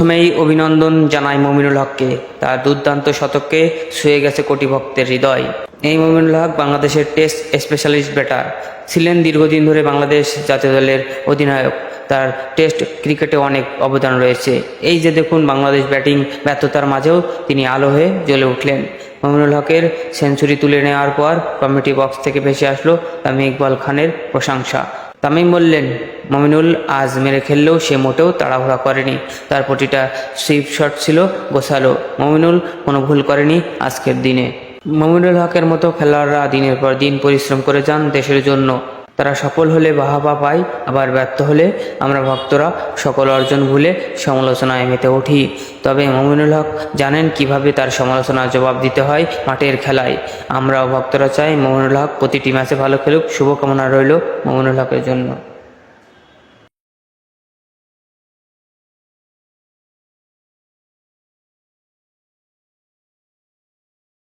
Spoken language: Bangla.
প্রথমেই অভিনন্দন জানাই মমিনুল হককে। তার দুর্দান্ত শতককে ছুঁয়ে গেছে কোটি ভক্তের হৃদয়। এই মমিনুল হক বাংলাদেশের টেস্ট স্পেশালিস্ট ব্যাটার। ছিলেন দীর্ঘদিন ধরে বাংলাদেশ জাতীয় দলের অধিনায়ক। তার টেস্ট ক্রিকেটে অনেক অবদান রয়েছে। এই যে দেখুন, বাংলাদেশ ব্যাটিং ব্যর্থতার মাঝেও তিনি আলো হয়ে জ্বলে উঠলেন। মমিনুল হকের সেঞ্চুরি তুলে নেওয়ার পর কমিটি বক্স থেকে ভেসে আসলো তামিম ইকবাল খানের প্রশংসা। তামিম বললেন, মমিনুল আজ মেরে খেললেও সে মোটেও তাড়াহুড়া করেনি। তার প্রতিটা সুইপ শট ছিল, গোছালো। মমিনুল কোনো ভুল করেনি আজকের দিনে। মমিনুল হকের মতো খেলোয়াড়রা দিনের পর দিন পরিশ্রম করে যান দেশের জন্য। তারা সফল হলে বাহাবা পাই, আবার ব্যর্থ হলে আমরা ভক্তরা সকল অর্জন ভুলে সমালোচনায় মেতে উঠি। তবে মমিনুল হক জানেন কীভাবে তার সমালোচনার জবাব দিতে হয় মাঠের খেলায়। আমরাও ভক্তরা চাই মমিনুল হক প্রতিটি ম্যাচে ভালো খেলুক, শুভকামনা রইল মমিনুল হকের জন্য।